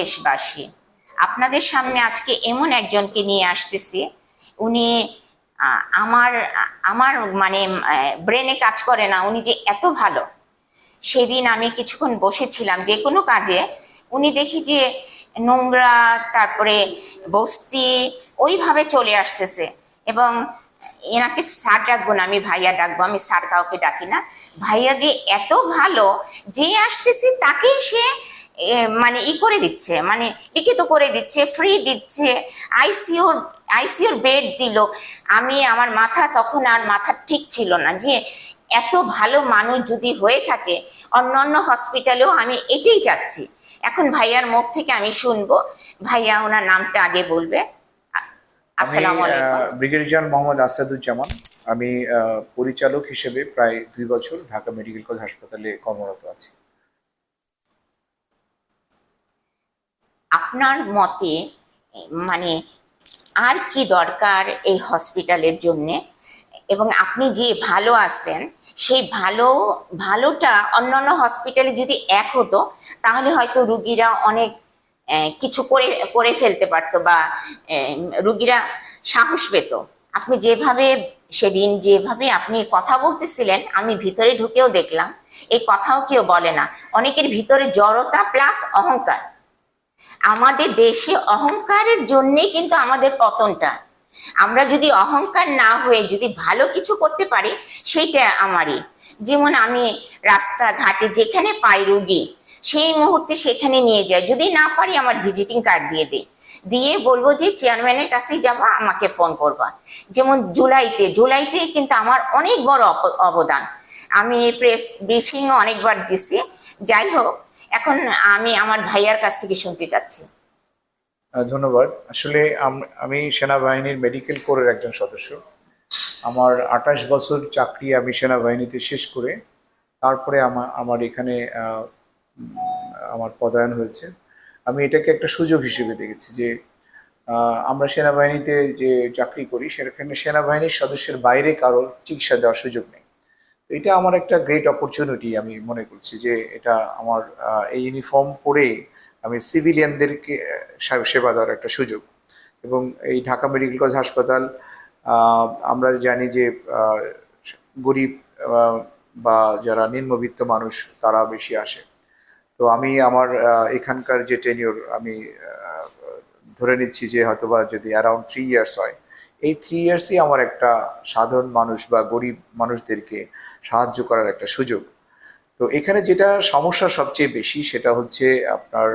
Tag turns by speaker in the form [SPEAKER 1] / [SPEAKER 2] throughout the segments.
[SPEAKER 1] দেশবাসী। আপনাদের সামনে আজকে এমন একজনকে নিয়ে আসতেছি। উনি আমার আমার মানে ব্রেনে কাজ করে না, উনি যে এত ভালো। সেদিন আমি কিছুক্ষণ বসেছিলাম যে কোনো কাজে। উনি দেখি যে নোংরা, তারপরে বস্তি, ওইভাবে চলে আসতেছে। এবং এনাকে স্যার ডাকবো না, আমি ভাইয়া ডাকবো, আমি স্যার কাউকে ডাকি না। ভাইয়া যে এত ভালো, যে আসতেছে তাকেই সে মানে ই করে দিচ্ছে মানে লিখিত করে দিচ্ছে ফ্রি দিচ্ছে আইসিওর আইসিওর বেড দিল। আমি আমার মাথা তখন আর মাথা ঠিক ছিল না যে এত ভালো মানুষ যদি হয়ে থাকে অন্য অন্য হসপিটালেও আমি এটাই চাচ্ছি। এখন ভাইয়ার মুখ থেকে আমি শুনব ভাইয়া ওনার নামটা আগে বলবে। আ- আসসালামু আলাইকুম।
[SPEAKER 2] ব্রিগেডিয়ার মোহাম্মদ আসাদুজ্জামান। আমি পরিচালক হিসেবে প্রায় দুই বছর ঢাকা মেডিকেল কলেজ হাসপাতালে কর্মরত আছি।
[SPEAKER 1] আপনার মতে মানে আর কি দরকার এই হসপিটালের জন্য? এবং আপনি যে ভালো আছেন, সেই ভালো, ভালোটা অন্যান্য হসপিটালে যদি এক হতো, তাহলে হয়তো রুগীরা অনেক কিছু করে করে ফেলতে পারতো বা রুগীরা সাহস পেত। আপনি যেভাবে, সেদিন যেভাবে আপনি কথা বলতেছিলেন, আমি ভিতরে ঢুকেও দেখলাম। এই কথাও কেউ বলে না। অনেকের ভিতরে জড়তা প্লাস অহংকার। আমাদের দেশে অহংকারের জন্যে কিন্তু আমাদের পতনটা। আমরা যদি অহংকার না হয়ে যদি ভালো কিছু করতে পারি, সেইটা আমারই। যেমন আমি রাস্তাঘাটে যেখানে পাই রুগী, সেই মুহূর্তে সেখানে নিয়ে যাই। যদি না পারি, আমার ভিজিটিং কার্ড দিয়ে দিই। দিয়ে বলব যে, চেয়ারম্যানের কাছেই যাবা, আমাকে ফোন করবা। যেমন জুলাইতে জুলাইতে কিন্তু আমার অনেক বড় অবদান। আমি প্রেস ব্রিফিংও অনেকবার দিছি। যাই হোক, এখন আমি আমার ভাইয়ার কাছ থেকে শুনতে চাচ্ছি।
[SPEAKER 2] ধন্যবাদ। আসলে আম- সেনাবাহিনীর মেডিকেল কোরের একজন সদস্য। আমার আঠাশ বছর চাকরি আমি সেনাবাহিনীতে শেষ করে তারপরে আমার আমার এখানে আমার পদায়ন হয়েছে। আমি এটাকে একটা সুযোগ হিসেবে দেখেছি যে আমরা সেনাবাহিনীতে যে চাকরি করি, সেখানে সেনাবাহিনীর সদস্যের বাইরে কারোর চিকিৎসা দেওয়ার সুযোগ নেই। এটা আমার একটা গ্রেট অপরচুনিটি আমি মনে করছি যে এটা আমার এই ইউনিফর্ম পরে আমি সিভিলিয়ানদেরকে সেবা দেওয়ার একটা সুযোগ। এবং এই ঢাকা মেডিকেল কলেজ হাসপাতাল আমরা জানি যে গরিব বা যারা নিম্নবিত্ত মানুষ তারা বেশি আসে। তো আমি আমার এখানকার যে টেনিওর আমি ধরে নিচ্ছি যে হয়তোবা যদি অ্যারাউন্ড থ্রি ইয়ার্স হয় এই থ্রি ইয়ার্সই আমার একটা সাধারণ মানুষ বা গরিব মানুষদেরকে সাহায্য করার একটা সুযোগ। তো এখানে যেটা সমস্যা সবচেয়ে বেশি সেটা হচ্ছে আপনার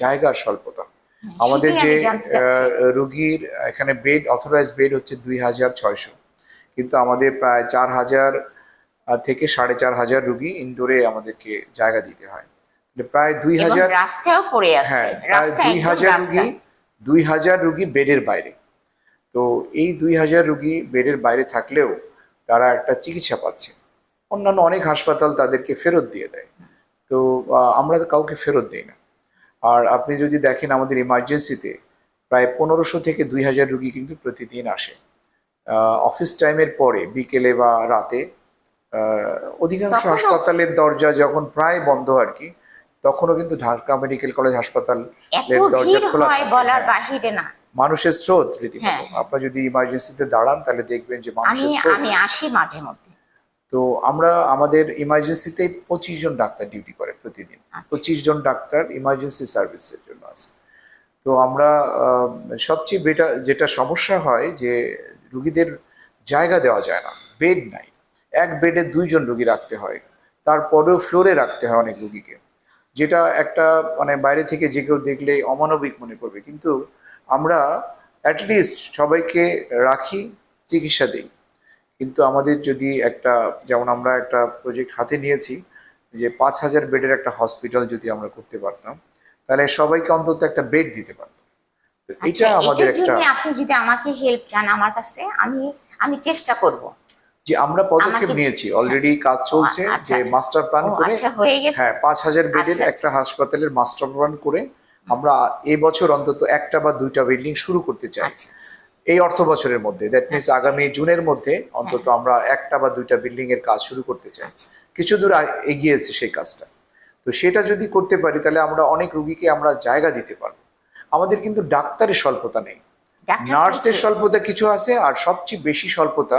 [SPEAKER 2] জায়গার স্বল্পতা। আমাদের যে রোগীর এখানে বেড অথরাইজ বেড হচ্ছে দুই হাজার ছয়শো। কিন্তু আমাদের প্রায় চার হাজার থেকে সাড়ে চার হাজার রুগী ইনডোরে আমাদেরকে জায়গা দিতে হয়। প্রায় দুই হাজার
[SPEAKER 1] রাস্তাও পড়ে
[SPEAKER 2] হ্যাঁ প্রায় দুই হাজার রুগী দুই হাজার রুগী বেডের বাইরে। তো এই দুই হাজার রুগী বেডের বাইরে থাকলেও তারা একটা চিকিৎসা পাচ্ছে। অন্যান্য অনেক হাসপাতাল তাদেরকে ফেরত দিয়ে দেয়। তো আমরা কাউকে ফেরত দিই না। আর আপনি যদি দেখেন আমাদের ইমার্জেন্সিতে প্রায় পনেরোশো থেকে দুই হাজার রুগী কিন্তু প্রতিদিন আসে। অফিস টাইমের পরে বিকেলে বা রাতে অধিকাংশ হাসপাতালের দরজা যখন প্রায় বন্ধ আর কি তখনও কিন্তু ঢাকা মেডিকেল কলেজ হাসপাতাল দরজা খোলা থাকে,
[SPEAKER 1] বলার। বাহিরে না।
[SPEAKER 2] মানুষের স্রোত রীতিমতো।
[SPEAKER 1] হ্যাঁ।
[SPEAKER 2] আপনার যদি ইমার্জেন্সিতে দাঁড়ান তাহলে দেখবেন যে মানুষের স্রোত।
[SPEAKER 1] আমি আসি মাঝে মধ্যে।
[SPEAKER 2] তো আমরা আমাদের ইমার্জেন্সিতে পঁচিশ জন ডাক্তার ডিউটি করে প্রতিদিন।
[SPEAKER 1] আচ্ছা।
[SPEAKER 2] পঁচিশ জন ডাক্তার ইমার্জেন্সি সার্ভিসের জন্য আছে। তো আমরা সবচেয়ে বেটা যেটা সমস্যা হয় যে রুগীদের জায়গা দেওয়া যায় না বেড নাই। এক বেডে দুইজন রুগী রাখতে হয় তারপরেও ফ্লোরে রাখতে হয় অনেক রুগীকে। যেটা একটা মানে বাইরে থেকে যে কেউ দেখলে অমানবিক মনে করবে। কিন্তু আমরা অ্যাটলিস্ট সবাইকে রাখি চিকিৎসা দিই। কিন্তু আমাদের যদি একটা যেমন আমরা একটা প্রজেক্ট হাতে নিয়েছি যে পাঁচ হাজার বেডের একটা হসপিটাল যদি আমরা করতে পারতাম তাহলে সবাইকে অন্তত একটা বেড দিতে পারতাম। তো
[SPEAKER 1] আচ্ছা,
[SPEAKER 2] এটা আমাদের একটা
[SPEAKER 1] আপনি যদি আমাকে হেল্প চান আমার কাছে আমি আমি চেষ্টা করব।
[SPEAKER 2] যে আমরা পদক্ষেপ নিয়েছি অলরেডি কাজ চলছে
[SPEAKER 1] আচ্ছা,
[SPEAKER 2] যে
[SPEAKER 1] আচ্ছা।
[SPEAKER 2] মাস্টার প্ল্যান করে
[SPEAKER 1] আচ্ছা হয়ে
[SPEAKER 2] হ্যাঁ পাঁচ হাজার বেডের
[SPEAKER 1] আচ্ছা,
[SPEAKER 2] একটা হাসপাতালের মাস্টার প্ল্যান করে আমরা এই বছর অন্তত একটা বা দুইটা বিল্ডিং শুরু করতে চাই।
[SPEAKER 1] আচ্ছা আচ্ছা।
[SPEAKER 2] এই অর্থ বছরের মধ্যে দ্যাট মিনস আগামী জুনের মধ্যে অন্তত আমরা একটা বা দুইটা বিল্ডিং এর কাজ শুরু করতে চাই।
[SPEAKER 1] আচ্ছা।
[SPEAKER 2] কিছু দূর এগিয়েছে সেই কাজটা। তো তো সেটা যদি করতে পারি তাহলে আমরা অনেক রুগীকে আমরা জায়গা দিতে পারব। আমাদের কিন্তু ডাক্তারের স্বল্পতা নেই। নার্সদের স্বল্পতা কিছু আছে আর সবচেয়ে বেশি স্বল্পতা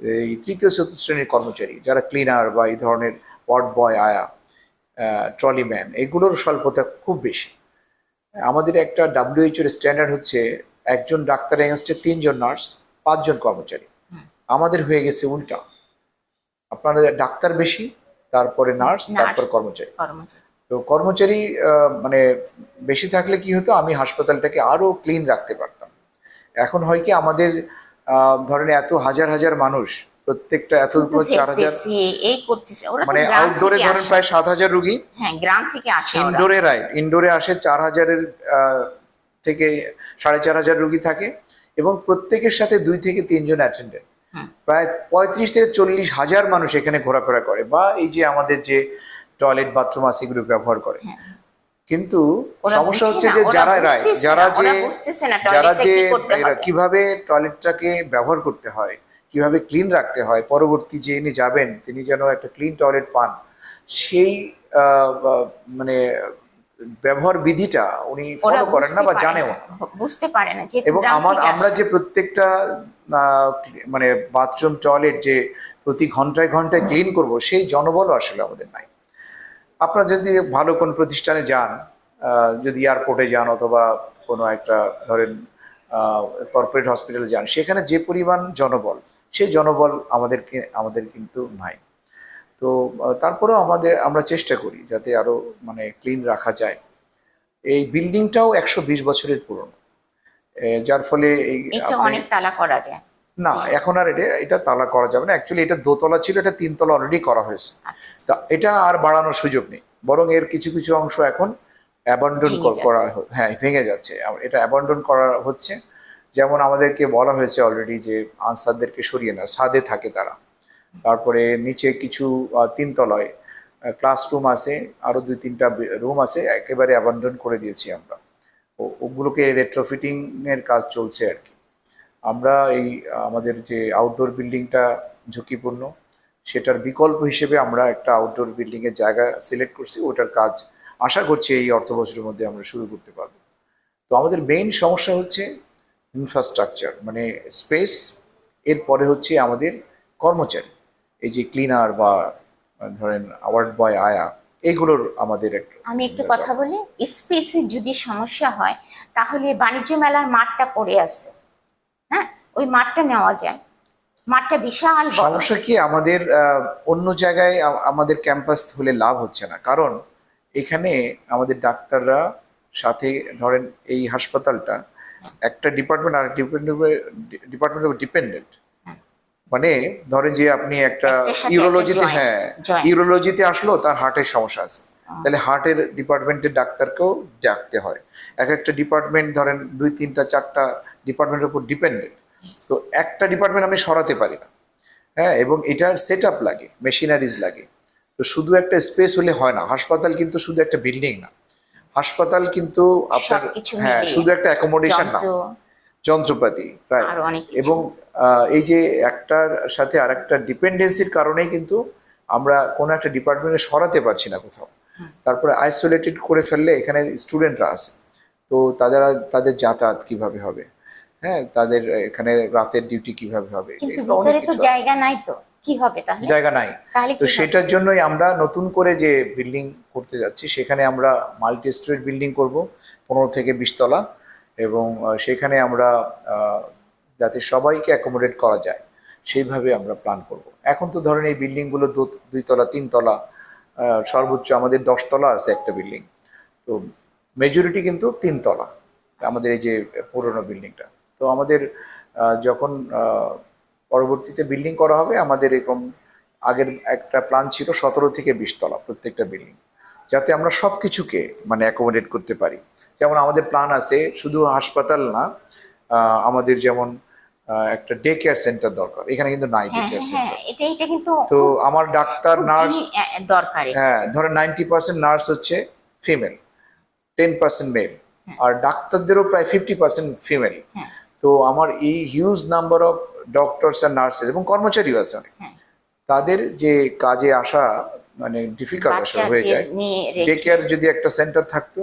[SPEAKER 2] এই তৃতীয় চতুর্থ শ্রেণির কর্মচারী যারা ক্লিনার বা এই ধরনের ওয়ার্ড বয় আয়া ট্রলিম্যান এগুলোর স্বল্পতা খুব বেশি। আমাদের একটা ডাব্লিউএইচ এর স্ট্যান্ডার্ড হচ্ছে একজন ডাক্তার এগেনস্টে তিনজন নার্স পাঁচজন কর্মচারী। আমাদের হয়ে গেছে উল্টা। আপনারা ডাক্তার বেশি তারপরে নার্স তারপর কর্মচারী।
[SPEAKER 1] কর্মচারী।
[SPEAKER 2] তো কর্মচারী আহ, মানে বেশি থাকলে কি হতো? আমি হাসপাতালটাকে আরও ক্লিন রাখতে পারতাম। এখন হয় কি আমাদের আহ, ধরেন এত হাজার হাজার মানুষ প্রত্যেকটা এত চার হাজার
[SPEAKER 1] এই করতেছে। ওরা
[SPEAKER 2] মানে আউটডোরে ধরেন প্রায় সাত হাজার রুগী।
[SPEAKER 1] হ্যাঁ গ্রাম থেকে আসে
[SPEAKER 2] ইনডোরে রাইট ইনডোরে আসে চার হাজারের থেকে সাড়ে চার হাজার রুগী থাকে এবং প্রত্যেকের সাথে দুই থেকে তিনজন অ্যাটেন্ডেন্ট প্রায় পঁয়ত্রিশ থেকে চল্লিশ হাজার মানুষ এখানে ঘোরাফেরা করে বা এই যে আমাদের যে টয়লেট বাথরুম আছে এগুলো ব্যবহার করে।
[SPEAKER 1] হ্যাঁ।
[SPEAKER 2] কিন্তু সমস্যা হচ্ছে যে যারা রায় যারা যে যারা যে। কীভাবে টয়লেটটাকে ব্যবহার করতে হয় কীভাবে ক্লিন রাখতে হয় পরবর্তী যে ইনি যাবেন তিনি যেন একটা ক্লিন টয়লেট পান সেই মানে ব্যবহার বিধিটা উনি ফলো করেন না বা জানেও
[SPEAKER 1] না, বুঝতে পারে না
[SPEAKER 2] এবং আমার আমরা যে প্রত্যেকটা মানে বাথরুম টয়লেট যে প্রতি ঘন্টায় ঘন্টায় ক্লিন করব সেই জনবলও আসলে আমাদের নাই। আপনারা যদি ভালো কোন প্রতিষ্ঠানে যান যদি এয়ারপোর্টে যান অথবা কোনো একটা ধরেন কর্পোরেট হসপিটালে যান সেখানে যে পরিমাণ জনবল সেই জনবল আমাদেরকে আমাদের কিন্তু নাই। তো তারপরেও আমাদের আমরা চেষ্টা করি যাতে আরও মানে ক্লিন রাখা যায়। এই বিল্ডিংটাও একশো বিশ বছরের পুরনো। যার ফলে এই
[SPEAKER 1] অনেক তালা করা যায়।
[SPEAKER 2] না এখন আর এটা এটা তালা করা যাবে না। অ্যাকচুয়ালি এটা দোতলা ছিল এটা তিনতলা অলরেডি করা হয়েছে।
[SPEAKER 1] আচ্ছা আচ্ছা।
[SPEAKER 2] তা এটা আর বাড়ানোর সুযোগ নেই। বরং এর কিছু কিছু অংশ এখন অ্যাবান্ডন করা হ্যাঁ ভেঙে যাচ্ছে। এটা অ্যাবান্ডন করা হচ্ছে। যেমন আমাদেরকে বলা হয়েছে অলরেডি যে আনসারদেরকে সরিয়ে না ছাদে থাকে তারা। তারপরে নিচে কিছু তিনতলায় ক্লাসরুম আছে আরও দুই তিনটা রুম আছে, একেবারে অ্যাবান্ডন করে দিয়েছি আমরা। ওগুলোকে রেট্রোফিটিংয়ের কাজ চলছে আর কি। আমরা এই, আমাদের যে আউটডোর বিল্ডিংটা ঝুঁকিপূর্ণ, সেটার বিকল্প হিসেবে আমরা একটা আউটডোর বিল্ডিং এর জায়গা সিলেক্ট করছি, ওটার কাজ আশা করছি এই অর্থ বছরের মধ্যে আমরা শুরু করতে পারব। তো আমাদের মেইন সমস্যা হচ্ছে ইনফ্রাস্ট্রাকচার মানে স্পেস এরপরে হচ্ছে আমাদের কর্মচারী। এই যে ক্লিনার বা ধরেন আওয়ার্ড বয় আয়া এগুলোর আমাদের একটা
[SPEAKER 1] আমি একটু কথা বলি স্পেসের যদি সমস্যা হয় তাহলে বাণিজ্য মেলার মাঠটা পড়ে আছে। হ্যাঁ? ওই মাঠটা নেওয়া যায়। মাঠটা বিশাল
[SPEAKER 2] সমস্যা কি আমাদের অন্য জায়গায় আমাদের ক্যাম্পাস হলে লাভ হচ্ছে না। কারণ এখানে আমাদের ডাক্তাররা সাথে ধরেন এই হাসপাতালটা একটা ডিপার্টমেন্ট আর ডিপার্টমেন্ট ডিপেন্ডেন্ট মানে ধরেন যে আপনি একটা ইউরোলজিতে হ্যাঁ ইউরোলজিতে আসলো তার হার্টের সমস্যা আছে। তাহলে হার্টের ডিপার্টমেন্টের ডাক্তারকেও ডাকতে হয়। এক একটা ডিপার্টমেন্ট ধরেন দুই তিনটা চারটা ডিপার্টমেন্টের উপর ডিপেন্ডেন্ট তো একটা ডিপার্টমেন্ট আমি সরাতে পারি না। হ্যাঁ এবং এটার সেট আপ লাগে মেশিনারিজ লাগে। তো শুধু একটা স্পেস হলে হয় না হাসপাতাল কিন্তু শুধু একটা বিল্ডিং না। হাসপাতাল কিন্তু আপনার হ্যাঁ শুধু একটা অ্যাকোমোডেশন না। যন্ত্রপাতি
[SPEAKER 1] আরও।
[SPEAKER 2] এবং এই যে একটার সাথে আরেকটা ডিপেন্ডেন্সির কারণেই কিন্তু আমরা কোনো একটা ডিপার্টমেন্টে সরাতে পারছি না কোথাও। তারপরে আইসোলেটেড করে ফেললে এখানে স্টুডেন্টরা আছে। তো তাদের তাদের যাতায়াত কীভাবে হবে? হ্যাঁ তাদের এখানে রাতের ডিউটি কীভাবে হবে?
[SPEAKER 1] কিন্তু ভিতরে তো জায়গা নাই তো। কি হবে তাহলে?
[SPEAKER 2] জায়গা নাই। তো সেটার জন্যই আমরা নতুন করে যে বিল্ডিং করতে যাচ্ছি সেখানে আমরা মাল্টি স্টোরেজ বিল্ডিং করব পনেরো থেকে বিশ তলা এবং সেখানে আমরা যাতে সবাইকে অ্যাকোমোডেট করা যায় সেইভাবে আমরা প্ল্যান করব। এখন তো ধরেন এই বিল্ডিংগুলো দু- দুই তলা তিন তলা সর্বোচ্চ আমাদের দশ তলা আছে একটা বিল্ডিং তো মেজরিটি কিন্তু তিন তলা আমাদের এই যে পুরনো বিল্ডিংটা তো আমাদের যখন পরবর্তীতে বিল্ডিং করা হবে। আমাদের এরকম আগের একটা প্ল্যান ছিল সতেরো থেকে বিশ তলা প্রত্যেকটা বিল্ডিং যাতে আমরা সব কিছুকে মানে অ্যাকোমোডেট করতে পারি। যেমন আমাদের প্ল্যান আছে শুধু হাসপাতাল না আমাদের যেমন একটা ডে কেয়ার সেন্টার দরকার। এখানে কিন্তু নাই ডে কেয়ার সেন্টার
[SPEAKER 1] এটা এটা কিন্তু
[SPEAKER 2] তো আমার ডাক্তার নার্স
[SPEAKER 1] দরকারি।
[SPEAKER 2] হ্যাঁ ধরেন নাইনটি পার্সেন্ট নার্স হচ্ছে ফিমেল টেন পার্সেন্ট মেল আর ডাক্তারদেরও প্রায় ফিফটি পার্সেন্ট ফিমেল। তো আমার এই huge number of doctors and nurses এবং কর্মচারীও আছে অনেক।
[SPEAKER 1] হ্যাঁ।
[SPEAKER 2] তাদের যে কাজে আসা মানে ডিফিকাল্ট আসলে হয়ে যায়। ডে কেয়ার যদি একটা সেন্টার থাকতো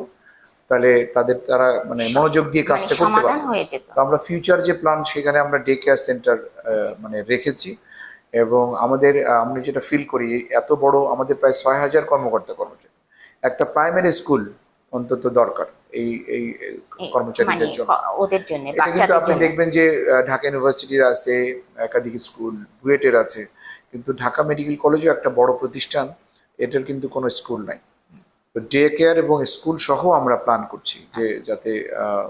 [SPEAKER 2] তাহলে তাদের তারা মানে মনোযোগ দিয়ে
[SPEAKER 1] মানে
[SPEAKER 2] কাজটা করতে পারতো। তো আমরা ফিউচার যে প্ল্যান সেখানে আমরা ডে কেয়ার সেন্টার মানে রেখেছি। এবং আমাদের আমরা যেটা ফিল করি এত বড় আমাদের প্রায় ছয় হাজার কর্মকর্তা কর্মচারী একটা প্রাইমারি স্কুল অন্তত দরকার এই এই কর্মচারীদের
[SPEAKER 1] মানে
[SPEAKER 2] জন্য।
[SPEAKER 1] ওদের জন্য
[SPEAKER 2] এটা কিন্তু আপনি দেখবেন যে ঢাকা ইউনিভার্সিটির আছে একাধিক স্কুল বুয়েটের আছে কিন্তু ঢাকা মেডিকেল কলেজও একটা বড় প্রতিষ্ঠান এটার কিন্তু কোনো স্কুল নাই। তো ডে কেয়ার এবং স্কুল সহ আমরা প্ল্যান করছি যে যাতে আহ,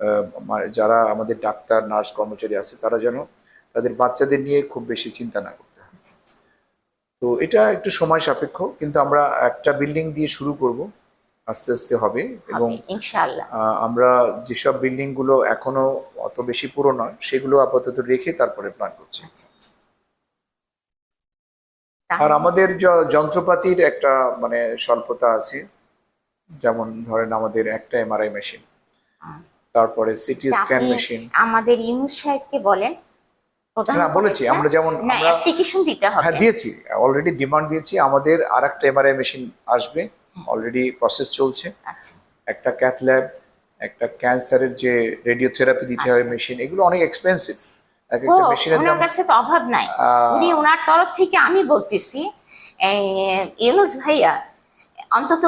[SPEAKER 2] আহ, যারা আমাদের ডাক্তার নার্স কর্মচারী আছে তারা যেন তাদের বাচ্চাদের নিয়ে খুব বেশি চিন্তা না করতে হয়। তো এটা একটু সময় সাপেক্ষ কিন্তু আমরা একটা বিল্ডিং দিয়ে শুরু করব। আস্তে আস্তে হবে এবং আমরা যেসব বিল্ডিংগুলো এখনও অত বেশি পুরো নয় সেগুলো আপাতত রেখে তারপরে প্ল্যান করছি।
[SPEAKER 1] আচ্ছা, আচ্ছা।
[SPEAKER 2] আর আমাদের যন্ত্রপাতির একটা মানে স্বল্পতা আছে। যেমন ধরেন আমাদের একটা এমআরআই মেশিন তারপরে সিটি স্ক্যান মেশিন
[SPEAKER 1] আমাদের ইউনুস সাহেবকে বলেন
[SPEAKER 2] না বলেছি আমরা যেমন
[SPEAKER 1] অ্যাপ্লিকেশন দিতে হবে।
[SPEAKER 2] হ্যাঁ দিয়েছি অলরেডি ডিমান্ড দিয়েছি আমাদের আর একটা এমআরআই মেশিন আসবে। অলরেডি প্রসেস চলছে।
[SPEAKER 1] আচ্ছা।
[SPEAKER 2] একটা ক্যাথ ল্যাব একটা ক্যান্সারের যে রেডিওথেরাপি দিতে হয়
[SPEAKER 1] আচ্ছা।
[SPEAKER 2] মেশিন এগুলো অনেক এক্সপেন্সিভ এক একটা মেশিনের দাম
[SPEAKER 1] কাছে তো অভাব নাই।
[SPEAKER 2] আহ,
[SPEAKER 1] উনি ওনার তরফ থেকে আমি বলতেছি ইউনুস ভাইয়া অন্তত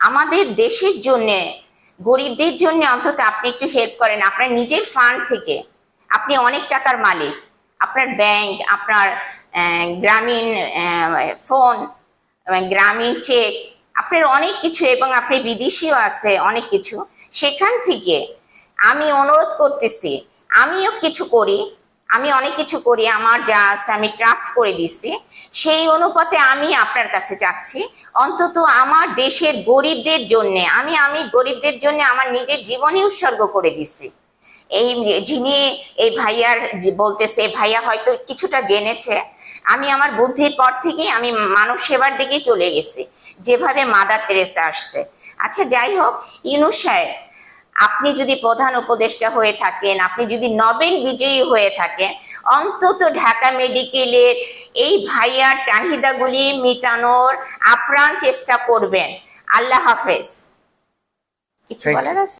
[SPEAKER 1] আমাদের দেশের জন্য গরিবদের জন্য অন্তত আপনি একটু হেল্প করেন। আপনার নিজের ফান্ড থেকে আপনি অনেক টাকার মালিক। আপনার ব্যাংক আপনার গ্রামীণ ফোন গ্রামীণ চেক আপনার অনেক কিছু এবং আপনি বিদেশিও আছে অনেক কিছু। সেখান থেকে আমি অনুরোধ করতেছি, আমিও কিছু করি, আমি অনেক কিছু করি, আমার যা আছে আমি ট্রাস্ট করে দিচ্ছি সেই অনুপাতে আমি আপনার কাছে যাচ্ছি। অন্তত আমার দেশের গরিবদের জন্য, আমি আমি গরিবদের জন্য আমার নিজের জীবনই উৎসর্গ করে দিচ্ছি এই যিনি এই ভাইয়ার বলতেছে ভাইয়া হয়তো কিছুটা জেনেছে। আমি আমার বুদ্ধির পর থেকেই আমি মানব সেবার দিকেই চলে গেছি। যেভাবে মাদার তেরেসা আসছে। আচ্ছা যাই হোক ইউনুস সাহেব আপনি যদি প্রধান উপদেষ্টা হয়ে থাকেন আপনি যদি নোবেল বিজয়ী হয়ে থাকেন অন্তত ঢাকা মেডিকেলের এই ভাইয়ার চাহিদাগুলি মেটানোর আপ্রাণ চেষ্টা করবেন। আল্লাহ হাফেজ। কিছু বলার আছে?